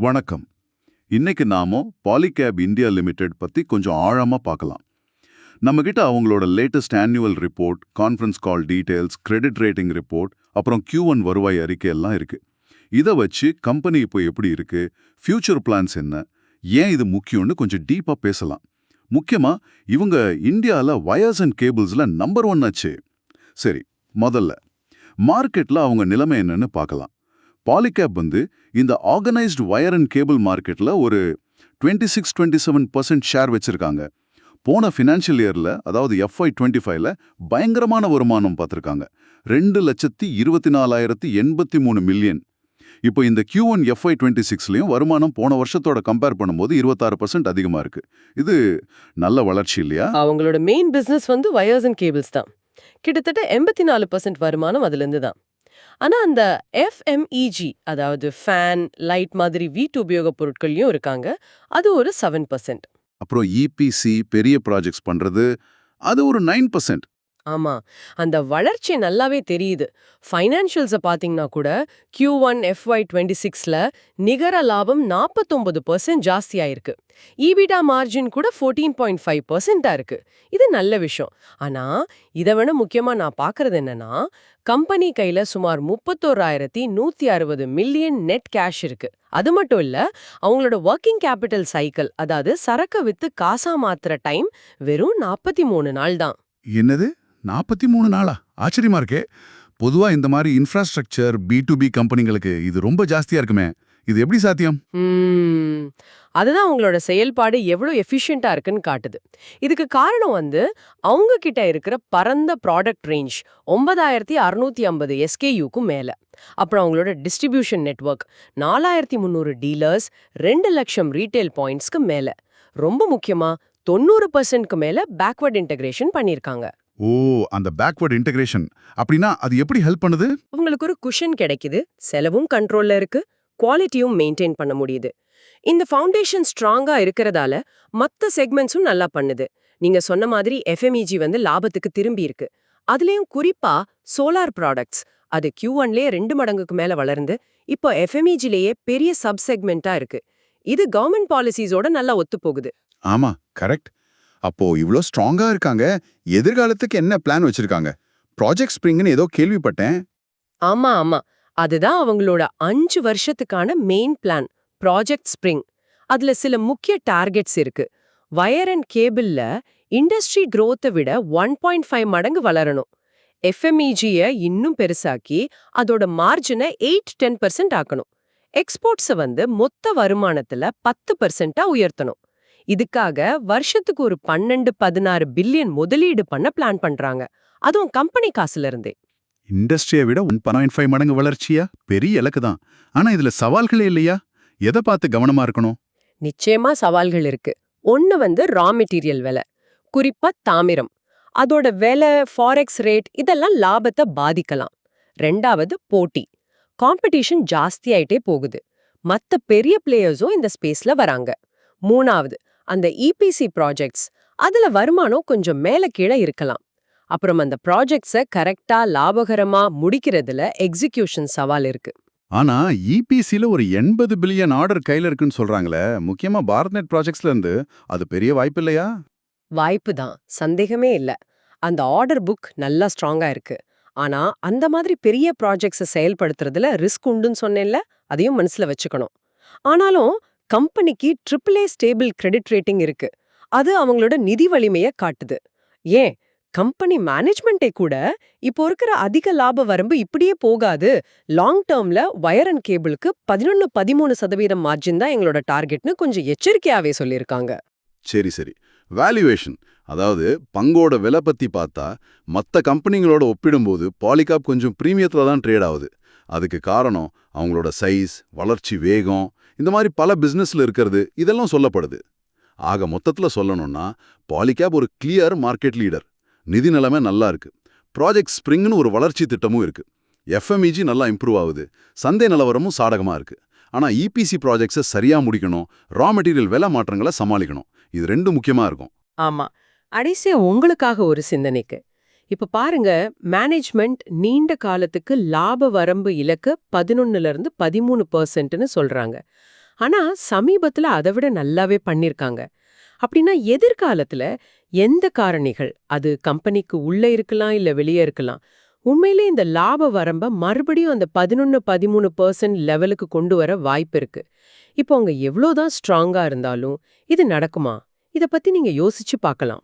வணக்கம். இன்னைக்கு நாம பாலிகேப் இந்தியா லிமிடெட் பத்தி கொஞ்சம் ஆழமா பார்க்கலாம். நம்ம கிட்ட அவங்களோட latest annual report conference call details credit rating report அப்புறம் கியூ ஒன் வருவாய் அறிக்கை எல்லாம் இருக்கு. இதை வச்சு கம்பெனி இப்போ எப்படி இருக்கு? ஃபியூச்சர் பிளான்ஸ் என்ன? ஏன் இது முக்கியம்னு கொஞ்சம் டீப்பா பேசலாம். முக்கியமா இவங்க இந்தியால வயர்ஸ் அண்ட் கேபிள்ஸ்ல நம்பர் ஒன் ஆச்சு. சரி முதல்ல மார்க்கெட்ல அவங்க நிலைமை என்னன்னு பார்க்கலாம். பாலிகேப் வந்து இந்த ஆர்கனைஸ்டு வயர் அண்ட் கேபிள் மார்க்கெட்ல ஒரு twenty six twenty seven percent share வச்சிருக்காங்க. போன ஃபினான்ஷியல் இயர்ல அதாவது எஃப்ஐ டுவெண்ட்டி ஃபைவ்ல பயங்கரமான வருமானம் பார்த்துருக்காங்க. ரெண்டு லட்சத்தி இருபத்தி நாலாயிரத்தி எண்பத்தி மூணு மில்லியன் இப்போ இந்த கியூ ஒன் எஃப்ஐ டுவெண்ட்டி சிக்ஸ்லையும் வருமானம் போன வருஷத்தோட கம்பேர் பண்ணும்போது இருபத்தாறு பர்சன்ட் அதிகமாக இருக்கு. இது நல்ல வளர்ச்சி இல்லையா? அவங்களோட மெயின் பிசினஸ் வந்து வயர்ஸ் அண்ட் கேபிள்ஸ் தான். கிட்டத்தட்ட எண்பத்தி நாலு பர்சன்ட் வருமானம் அதுலேருந்து தான். ஆனா அந்த எஃப்எம்இஜி அதாவது ஃபேன் லைட் மாதிரி வீட்டு உபயோகப் பொருட்கள்லயும் இருக்காங்க. அது ஒரு செவன் பர்சன்ட் அப்புறம் இபிசி பெரிய ப்ராஜெக்ட்ஸ் பண்றது அது ஒரு நைன் பர்சன்ட் ஆமா. அந்த வளர்ச்சி நல்லாவே தெரியுது. ஃபைனான்ஷியல்ஸை பார்த்தீங்கன்னா கூட கியூ ஒன் எஃப்ஒய் டுவெண்ட்டி சிக்ஸில் நிகர லாபம் நாற்பத்தொம்பது பர்சன்ட் ஜாஸ்தியாயிருக்கு. ஈபிடா மார்ஜின் கூட ஃபோர்டீன் பாயிண்ட் ஃபைவ் பர்சன்டா இருக்கு. இது நல்ல விஷயம். ஆனா இதை விட முக்கியமா நான் பார்க்குறது என்னன்னா கம்பெனி கையில சுமார் முப்பத்தோராயிரத்தி நூத்தி அறுபது மில்லியன் நெட் கேஷ் இருக்கு. அது மட்டும் இல்ல அவங்களோட ஒர்க்கிங் கேபிட்டல் சைக்கிள் அதாவது சரக்கு வித்து காசா மாத்துற டைம் வெறும் நாற்பத்தி மூணு நாள் தான். என்னது? நாற்பத்தி மூணு நாளா? ஆச்சரியமா இருக்கே. பொதுவா இந்த மாதிரி இன்ஃப்ராஸ்ட்ரக்சர் பி டு பி கம்பெனிங்களுக்கு இது ரொம்ப ஜாஸ்தியா இருக்குமே. இது எப்படி சாத்தியம்? அதுதான் அவங்களோட செயல்பாடு எவ்வளோ எஃபிஷியண்டா இருக்குன்னு காட்டுது. இதுக்கு காரணம் வந்து அவங்க கிட்ட இருக்கிற பரந்த ப்ராடக்ட் ரேஞ்ச் ஒன்பதாயிரத்தி அறுநூத்தி ஐம்பது எஸ்கேயூக்கும் மேல. அப்புறம் அவங்களோட டிஸ்ட்ரிபியூஷன் நெட்வொர்க் நாலாயிரத்தி முந்நூறு டீலர்ஸ் ரெண்டு லட்சம் ரீட்டைல் பாயிண்ட்ஸ்க்கு மேல. ரொம்ப முக்கியமா தொண்ணூறு பர்சன்ட்க்கு மேல பேக்வர்ட் இன்டகிரேஷன் பண்ணியிருக்காங்க. ஓ அந்த பேக்வர்ட் இன்டகிரேஷன் அப்படின்னா அது எப்படி ஹெல்ப் பண்ணுது? உங்களுக்கு ஒரு குஷன் கிடைக்குது. செலவும் கண்ட்ரோல்ல இருக்கு. குவாலிட்டியும் மெயின்டைன் பண்ண முடியுது. இந்த ஃபவுண்டேஷன் ஸ்ட்ராங்கா இருக்கிறதால மத்த செக்மெண்ட்ஸும் நல்லா பண்ணுது. நீங்க சொன்ன மாதிரி எஃப்எம்இஜி வந்து லாபத்துக்கு திரும்பி இருக்கு. அதுலயும் குறிப்பா சோலார் ப்ராடக்ட்ஸ் அது Q1 ஒன்லயே ரெண்டு மடங்குக்கு மேல வளர்ந்து இப்போ எஃப்எம்இஜிலேயே பெரிய சப் செக்மெண்டா இருக்கு. இது கவர்மெண்ட் பாலிசிஸோட நல்லா ஒத்து போகுது ஆமா கரெக்ட் அப்போ இவ்ளோ ஸ்ட்ராங்கா இருக்காங்க. எதிர்காலத்துக்கு என்ன பிளான் வச்சிருக்காங்க? ப்ராஜெக்ட் ஸ்ப்ரிங்னு ஏதோ கேள்விப்பட்டேன். ஆமா ஆமா. அதுதான் அவங்களோட அஞ்சு வருஷத்துக்கான மெயின் பிளான் ப்ராஜெக்ட் ஸ்ப்ரிங் அதுல சில முக்கிய டார்கெட்ஸ் இருக்கு. வயர் அண்ட் கேபிள்ல இண்டஸ்ட்ரி க்ரோத்தை விட ஒன் பாயிண்ட் ஃபைவ் மடங்கு வளரணும். எஃப்எம்இஜிய இன்னும் பெருசாக்கி அதோட மார்ஜினை எயிட் டென் பர்சன்ட் ஆக்கணும். எக்ஸ்போர்ட்ஸை வந்து மொத்த வருமானத்துல பத்து பர்சன்டா உயர்த்தணும். இதுக்காக வருஷத்துக்கு ஒரு பன்னெண்டு பதினாறு பில்லியன் முதலீடு பண்ண பிளான் பண்றாங்க. அதுவும் கம்பெனி காசுல இருந்தே இண்டஸ்ட்ரியை விட ஒன் பாயிண்ட் ஃபைவ் மடங்கு வளர்ச்சியா? பெரிய இலக்கு தான். ஆனா இதுல சவால்களே இல்லையா? எதை பார்த்து கவனமா இருக்கணும்? நிச்சயமா சவால்கள் இருக்கு. ஒன்னு வந்து ரா மெட்டீரியல் விலை. குறிப்பா தாமிரம். அதோட விலை ஃபாரெக்ஸ் ரேட் இதெல்லாம் லாபத்தை பாதிக்கலாம். ரெண்டாவது போட்டி. காம்படிஷன் ஜாஸ்தியாயிட்டே போகுது. மத்த பெரிய பிளேயர்ஸும் இந்த ஸ்பேஸ்ல வராங்க. மூணாவது அந்த இபிசி ப்ராஜெக்ட்ஸ் அதுல வருமானம் கொஞ்சம் மேல கீழே இருக்கலாம். அப்புறம் அந்த ப்ராஜெக்ட்ஸை கரெக்டா லாபகரமா முடிக்கிறதுல எக்ஸிகியூஷன் சவால் இருக்கு. ஆனா இபிசில ஒரு எண்பது பில்லியன் ஆர்டர் கையில இருக்குன்னு சொல்றாங்களே முக்கியமா பாரத் நெட் ப்ராஜெக்ட்ஸ்ல இருந்து அது பெரிய வாய்ப்பு இல்லையா? வாய்ப்பு தான் சந்தேகமே இல்ல. அந்த ஆர்டர் புக் நல்லா ஸ்ட்ராங்கா இருக்கு. ஆனா அந்த மாதிரி பெரிய ப்ராஜெக்ட்ஸை செயல்படுத்துறதுல ரிஸ்க் உண்டுன்னு சொன்னேன்ல அதையும் மனசுல வச்சுக்கணும். ஆனாலும் கம்பெனிக்கு triple A stable credit rating இருக்கு. அது அவங்களோட நிதி வலிமையை காட்டுது. ஏன்? கம்பெனி மேனேஜ்மெண்ட்டே கூட இப்போ இருக்கிற அதிக லாப வரம்பு இப்படியே போகாது. லாங் டேர்ம்ல வயர் அண்ட் கேபிளுக்கு பதினொன்னு பதிமூணு சதவீதம் மார்ஜின் தான் எங்களோட டார்கெட்னு கொஞ்சம் எச்சரிக்கையாவே சொல்லியிருக்காங்க. சரி சரி. வேல்யூவேஷன் அதாவது பங்கோட விலை பத்தி பார்த்தா மற்ற கம்பெனிங்களோட ஒப்பிடும்போது பாலிகாப் கொஞ்சம் ப்ரீமியத்துல தான் ட்ரேட் ஆகுது. அதுக்கு காரணம் அவங்களோட சைஸ் வளர்ச்சி வேகம் இந்த மாதிரி பல பிசினஸ்ல இருக்கிறது இதெல்லாம் சொல்லப்படுது. ஆக மொத்தத்துல சொல்லணும்னா பாலிகேப் ஒரு கிளியர் மார்க்கெட் லீடர் நிதி நிலைமை நல்லா இருக்கு. ப்ராஜெக்ட் ஸ்ப்ரிங்னு ஒரு வளர்ச்சி திட்டமும் இருக்கு. எஃப்எம்இஜி நல்லா இம்ப்ரூவ் ஆகுது. சந்தை நிலவரமும் சாதகமா இருக்கு. ஆனா இபிசி ப்ராஜெக்ட்ஸை சரியா முடிக்கணும் ரா மெட்டீரியல் விலை மாற்றங்களை சமாளிக்கணும். இது ரெண்டும் முக்கியமா இருக்கும். ஆமா. அடிசே உங்களுக்காக ஒரு சிந்தனைக்கு. இப்ப பாருங்க மேனேஜ்மெண்ட் நீண்ட காலத்துக்கு லாப வரம்பு இலக்கு பதினொன்னுல இருந்து பதிமூணு பர்சன்ட்னு சொல்றாங்க. ஆனா சமீபத்துல அதை விட நல்லாவே பண்ணிருக்காங்க. அப்படின்னா எதிர்காலத்துல எந்த காரணிகள்? அது கம்பெனிக்கு உள்ள இருக்கலாம் இல்ல வெளியே இருக்கலாம். உண்மையிலே இந்த லாப வரம்ப மறுபடியும் அந்த பதினொன்னு பதிமூணு பர்சன்ட் லெவலுக்கு கொண்டு வர வாய்ப்பு இருக்கு. இப்போ அவங்க எவ்வளோதான் ஸ்ட்ராங்கா இருந்தாலும் இது நடக்குமா? இத பத்தி நீங்க யோசிச்சு பார்க்கலாம்.